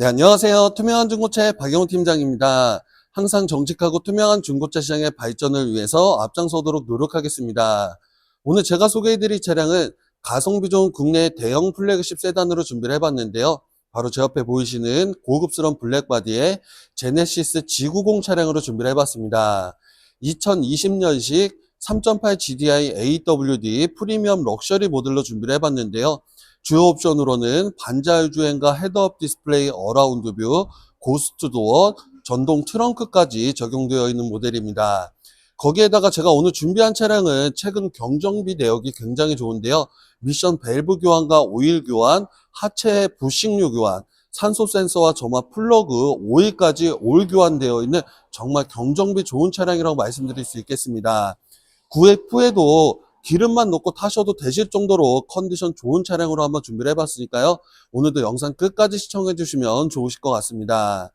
네, 안녕하세요. 투명한 중고차의 박영훈 팀장입니다. 항상 정직하고 투명한 중고차 시장의 발전을 위해서 앞장서도록 노력하겠습니다. 오늘 제가 소개해드릴 차량은 가성비 좋은 국내 대형 플래그십 세단으로 준비를 해봤는데요. 바로 제 옆에 보이시는 고급스러운 블랙바디의 제네시스 G90 차량으로 준비를 해봤습니다. 2020년식 3.8 GDI AWD 프리미엄 럭셔리 모델로 준비를 해봤는데요. 주요 옵션으로는 반자율 주행과 헤드업 디스플레이 어라운드 뷰, 고스트 도어, 전동 트렁크까지 적용되어 있는 모델입니다. 거기에다가 제가 오늘 준비한 차량은 최근 경정비 내역이 굉장히 좋은데요. 미션 밸브 교환과 오일 교환, 하체 부식류 교환, 산소 센서와 점화 플러그, 오일까지 올 교환되어 있는 정말 경정비 좋은 차량이라고 말씀드릴 수 있겠습니다. 구입 후에도 기름만 넣고 타셔도 되실 정도로 컨디션 좋은 차량으로 한번 준비를 해봤으니까요. 오늘도 영상 끝까지 시청해 주시면 좋으실 것 같습니다.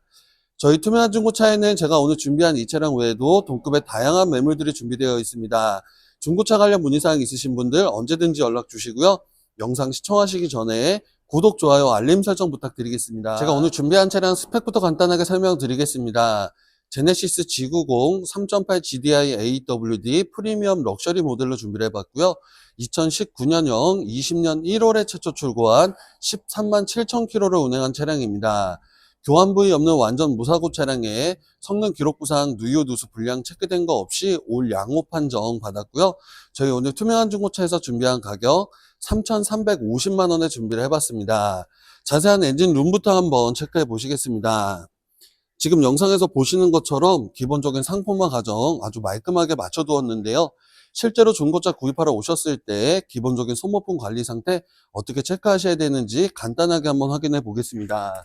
저희 투명한 중고차에는 제가 오늘 준비한 이 차량 외에도 동급의 다양한 매물들이 준비되어 있습니다. 중고차 관련 문의사항 있으신 분들 언제든지 연락 주시고요. 영상 시청하시기 전에 구독, 좋아요, 알림 설정 부탁드리겠습니다. 제가 오늘 준비한 차량 스펙부터 간단하게 설명드리겠습니다. 제네시스 G90 3.8 GDI AWD 프리미엄 럭셔리 모델로 준비를 해봤고요. 2019년형 20년 1월에 최초 출고한 13만 7천 킬로를 운행한 차량입니다. 교환 부위 없는 완전 무사고 차량에 성능 기록 부상 누유 누수 불량 체크된 거 없이 올 양호 판정 받았고요. 저희 오늘 투명한 중고차에서 준비한 가격 3,350만 원에 준비를 해봤습니다. 자세한 엔진 룸부터 한번 체크해 보시겠습니다. 지금 영상에서 보시는 것처럼 기본적인 상품화 과정 아주 말끔하게 맞춰두었는데요. 실제로 중고차 구입하러 오셨을 때 기본적인 소모품 관리 상태 어떻게 체크하셔야 되는지 간단하게 한번 확인해 보겠습니다.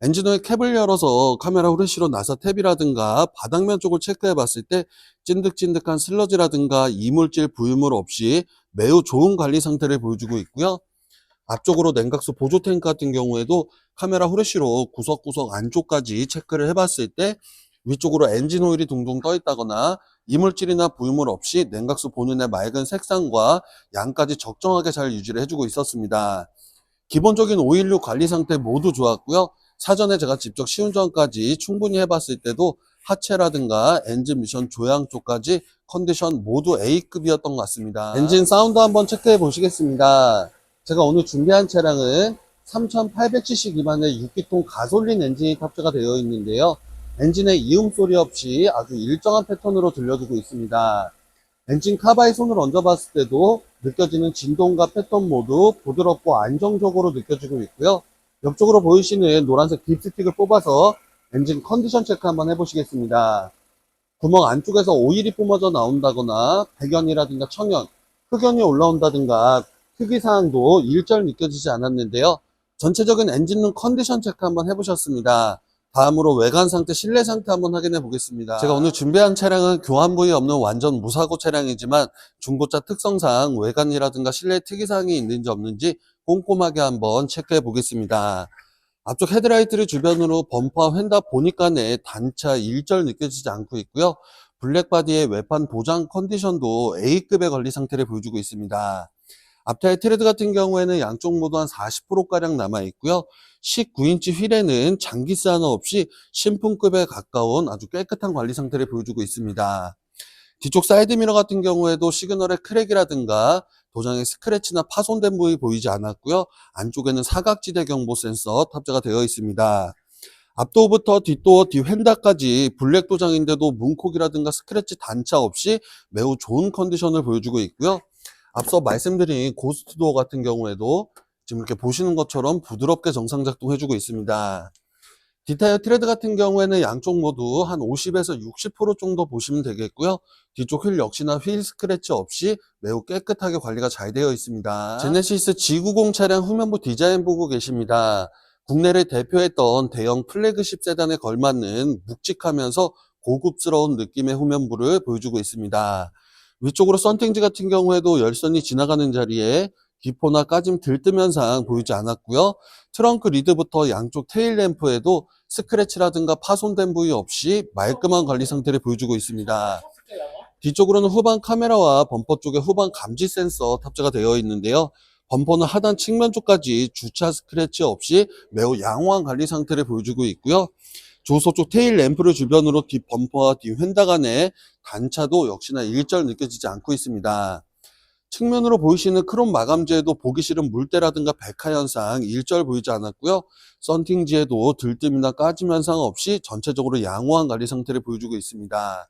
엔진오일 캡을 열어서 카메라 후레쉬로 나사 탭이라든가 바닥면 쪽을 체크해 봤을 때 찐득찐득한 슬러지라든가 이물질, 부유물 없이 매우 좋은 관리 상태를 보여주고 있고요. 앞쪽으로 냉각수 보조 탱크 같은 경우에도 카메라 후레쉬로 구석구석 안쪽까지 체크를 해봤을 때 위쪽으로 엔진 오일이 둥둥 떠 있다거나 이물질이나 부유물 없이 냉각수 본연의 맑은 색상과 양까지 적정하게 잘 유지를 해주고 있었습니다. 기본적인 오일류 관리 상태 모두 좋았고요. 사전에 제가 직접 시운전까지 충분히 해봤을 때도 하체라든가 엔진 미션 조향 쪽까지 컨디션 모두 A급이었던 것 같습니다. 엔진 사운드 한번 체크해 보시겠습니다. 제가 오늘 준비한 차량은 3800cc 기반의 6기통 가솔린 엔진이 탑재가 되어 있는데요. 엔진의 이음 소리 없이 아주 일정한 패턴으로 들려주고 있습니다. 엔진 카바에 손을 얹어봤을 때도 느껴지는 진동과 패턴 모두 부드럽고 안정적으로 느껴지고 있고요. 옆쪽으로 보이시는 노란색 딥스틱을 뽑아서 엔진 컨디션 체크 한번 해보시겠습니다. 구멍 안쪽에서 오일이 뿜어져 나온다거나 백연이라든가 청연, 흑연이 올라온다든가 특이사항도 일절 느껴지지 않았는데요. 전체적인 엔진룸 컨디션 체크 한번 해보셨습니다. 다음으로 외관 상태, 실내 상태 한번 확인해 보겠습니다. 제가 오늘 준비한 차량은 교환 부위 없는 완전 무사고 차량이지만 중고차 특성상 외관이라든가 실내 특이사항이 있는지 없는지 꼼꼼하게 한번 체크해 보겠습니다. 앞쪽 헤드라이트를 주변으로 범퍼와 휀다 보니까네 단차 일절 느껴지지 않고 있고요. 블랙바디의 외판 보장 컨디션도 A급의 관리 상태를 보여주고 있습니다. 앞타의 트레드 같은 경우에는 양쪽 모두 한 40%가량 남아있고요. 19인치 휠에는 장기스 하나 없이 신품급에 가까운 아주 깨끗한 관리 상태를 보여주고 있습니다. 뒤쪽 사이드미러 같은 경우에도 시그널의 크랙이라든가 도장의 스크래치나 파손된 부위 보이지 않았고요. 안쪽에는 사각지대 경보 센서 탑재가 되어 있습니다. 앞도어부터 뒷도어, 뒤휀다까지 블랙 도장인데도 문콕이라든가 스크래치 단차 없이 매우 좋은 컨디션을 보여주고 있고요. 앞서 말씀드린 고스트 도어 같은 경우에도 지금 이렇게 보시는 것처럼 부드럽게 정상 작동 해주고 있습니다. 디타이어 트레드 같은 경우에는 양쪽 모두 한 50에서 60% 정도 보시면 되겠고요. 뒤쪽 휠 역시나 휠 스크래치 없이 매우 깨끗하게 관리가 잘 되어 있습니다. 제네시스 G90 차량 후면부 디자인 보고 계십니다. 국내를 대표했던 대형 플래그십 세단에 걸맞는 묵직하면서 고급스러운 느낌의 후면부를 보여주고 있습니다. 위쪽으로 썬팅지 같은 경우에도 열선이 지나가는 자리에 기포나 까짐 들뜸 현상 보이지 않았고요. 트렁크 리드부터 양쪽 테일 램프에도 스크래치라든가 파손된 부위 없이 말끔한 관리 상태를 보여주고 있습니다. 뒤쪽으로는 후방 카메라와 범퍼 쪽에 후방 감지 센서 탑재가 되어 있는데요. 범퍼는 하단 측면 쪽까지 주차 스크래치 없이 매우 양호한 관리 상태를 보여주고 있고요. 조소 쪽 테일 램프를 주변으로 뒷 범퍼와 뒤 휀다 간의 단차도 역시나 일절 느껴지지 않고 있습니다. 측면으로 보이시는 크롬 마감재에도 보기 싫은 물때라든가 백화 현상 일절 보이지 않았고요. 썬팅지에도 들뜸이나 까짐 현상 없이 전체적으로 양호한 관리 상태를 보여주고 있습니다.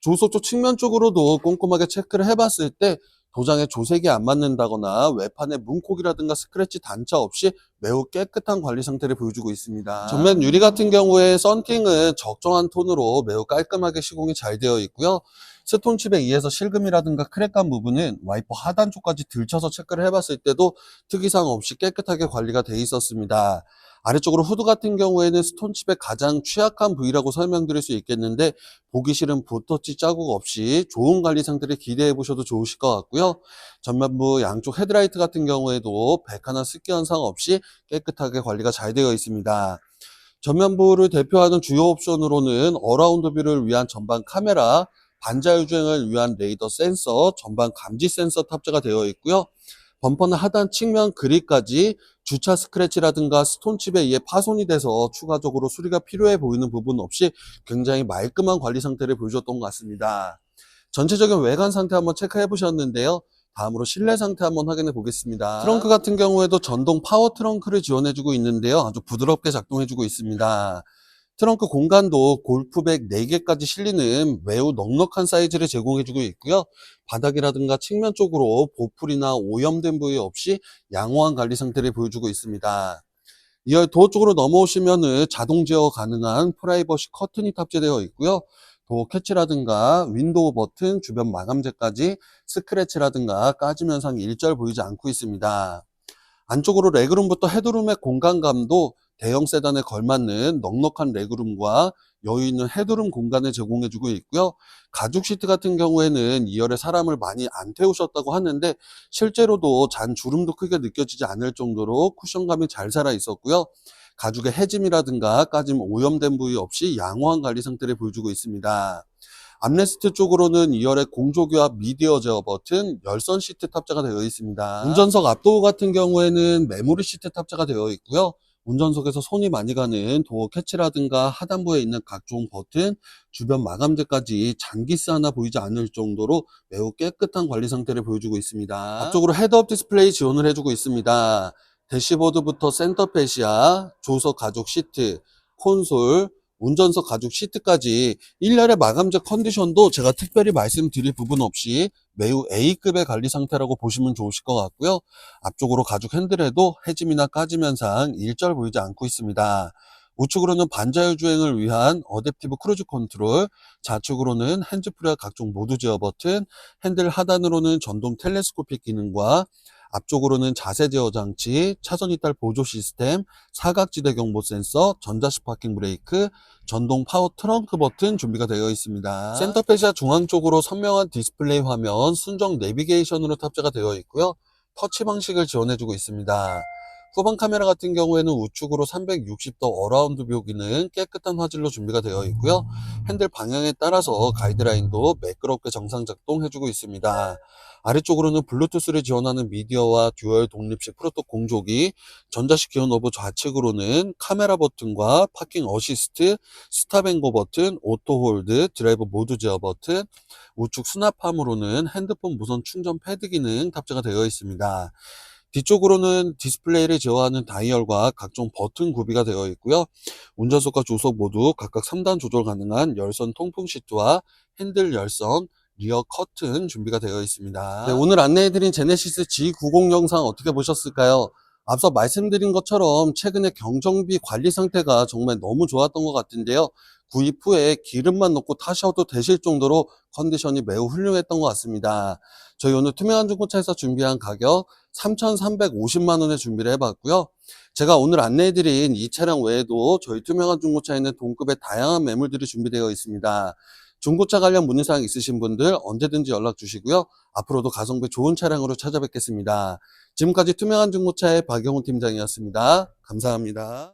조소 쪽 측면 쪽으로도 꼼꼼하게 체크를 해봤을 때 도장에 조색이 안 맞는다거나 외판에 문콕이라든가 스크래치 단차 없이 매우 깨끗한 관리 상태를 보여주고 있습니다. 전면 유리 같은 경우에 썬팅은 적정한 톤으로 매우 깔끔하게 시공이 잘 되어 있고요. 스톤칩에 의해서 실금이라든가 크랙간 부분은 와이퍼 하단 쪽까지 들쳐서 체크를 해봤을 때도 특이사항 없이 깨끗하게 관리가 돼 있었습니다. 아래쪽으로 후드 같은 경우에는 스톤칩의 가장 취약한 부위라고 설명드릴 수 있겠는데 보기 싫은 붓터치 자국 없이 좋은 관리 상태를 기대해 보셔도 좋으실 것 같고요. 전면부 양쪽 헤드라이트 같은 경우에도 백화나 습기 현상 없이 깨끗하게 관리가 잘 되어 있습니다. 전면부를 대표하는 주요 옵션으로는 어라운드 뷰를 위한 전방 카메라, 반자율 주행을 위한 레이더 센서, 전방 감지 센서 탑재가 되어 있고요. 범퍼는 하단 측면 그릴까지 주차 스크래치라든가 스톤칩에 의해 파손이 돼서 추가적으로 수리가 필요해 보이는 부분 없이 굉장히 말끔한 관리 상태를 보여줬던 것 같습니다. 전체적인 외관 상태 한번 체크해 보셨는데요. 다음으로 실내 상태 한번 확인해 보겠습니다. 트렁크 같은 경우에도 전동 파워 트렁크를 지원해주고 있는데요. 아주 부드럽게 작동해주고 있습니다. 트렁크 공간도 골프백 4개까지 실리는 매우 넉넉한 사이즈를 제공해주고 있고요. 바닥이라든가 측면 쪽으로 보풀이나 오염된 부위 없이 양호한 관리 상태를 보여주고 있습니다. 이어 도어 쪽으로 넘어오시면은 자동 제어 가능한 프라이버시 커튼이 탑재되어 있고요. 도어 캐치라든가 윈도우 버튼, 주변 마감재까지 스크래치라든가 까짐 현상이 일절 보이지 않고 있습니다. 안쪽으로 레그룸부터 헤드룸의 공간감도 대형 세단에 걸맞는 넉넉한 레그룸과 여유 있는 헤드룸 공간을 제공해주고 있고요. 가죽 시트 같은 경우에는 2열에 사람을 많이 안 태우셨다고 하는데 실제로도 잔 주름도 크게 느껴지지 않을 정도로 쿠션감이 잘 살아 있었고요. 가죽의 해짐이라든가 까짐 오염된 부위 없이 양호한 관리 상태를 보여주고 있습니다. 암레스트 쪽으로는 2열에 공조기와 미디어 제어 버튼, 열선 시트 탑재가 되어 있습니다. 운전석 앞도어 같은 경우에는 메모리 시트 탑재가 되어 있고요. 운전석에서 손이 많이 가는 도어 캐치라든가 하단부에 있는 각종 버튼, 주변 마감재까지 장기스 하나 보이지 않을 정도로 매우 깨끗한 관리 상태를 보여주고 있습니다. 앞쪽으로 헤드업 디스플레이 지원을 해주고 있습니다. 대시보드부터 센터페시아, 조석 가죽 시트, 콘솔, 운전석 가죽 시트까지 1열의 마감재 컨디션도 제가 특별히 말씀드릴 부분 없이 매우 A급의 관리 상태라고 보시면 좋으실 것 같고요. 앞쪽으로 가죽 핸들에도 해짐이나 까짐 현상 일절 보이지 않고 있습니다. 우측으로는 반자율 주행을 위한 어댑티브 크루즈 컨트롤, 좌측으로는 핸즈프리와 각종 모드 제어 버튼, 핸들 하단으로는 전동 텔레스코픽 기능과 앞쪽으로는 자세 제어 장치, 차선 이탈 보조 시스템, 사각지대 경보 센서, 전자식 파킹 브레이크, 전동 파워 트렁크 버튼 준비가 되어 있습니다. 센터페시아 중앙 쪽으로 선명한 디스플레이 화면, 순정 내비게이션으로 탑재가 되어 있고요. 터치 방식을 지원해주고 있습니다. 후방 카메라 같은 경우에는 우측으로 360도 어라운드 뷰 기능 깨끗한 화질로 준비가 되어 있고요. 핸들 방향에 따라서 가이드라인도 매끄럽게 정상 작동해주고 있습니다. 아래쪽으로는 블루투스를 지원하는 미디어와 듀얼 독립식 프로토 공조기, 전자식 기어 노브 좌측으로는 카메라 버튼과 파킹 어시스트, 스탑앤고 버튼, 오토 홀드, 드라이브 모드 제어 버튼, 우측 수납함으로는 핸드폰 무선 충전 패드 기능 탑재가 되어 있습니다. 뒤쪽으로는 디스플레이를 제어하는 다이얼과 각종 버튼 구비가 되어 있고요. 운전석과 조석 모두 각각 3단 조절 가능한 열선 통풍 시트와 핸들 열선, 리어 커튼 준비가 되어 있습니다. 네, 오늘 안내해드린 제네시스 G90 영상 어떻게 보셨을까요? 앞서 말씀드린 것처럼 최근에 경정비 관리 상태가 정말 너무 좋았던 것 같은데요. 구입 후에 기름만 넣고 타셔도 되실 정도로 컨디션이 매우 훌륭했던 것 같습니다. 저희 오늘 투명한 중고차에서 준비한 가격 3,350만 원에 준비를 해봤고요. 제가 오늘 안내해드린 이 차량 외에도 저희 투명한 중고차에는 동급의 다양한 매물들이 준비되어 있습니다. 중고차 관련 문의사항 있으신 분들 언제든지 연락 주시고요. 앞으로도 가성비 좋은 차량으로 찾아뵙겠습니다. 지금까지 투명한 중고차의 박영훈 팀장이었습니다. 감사합니다.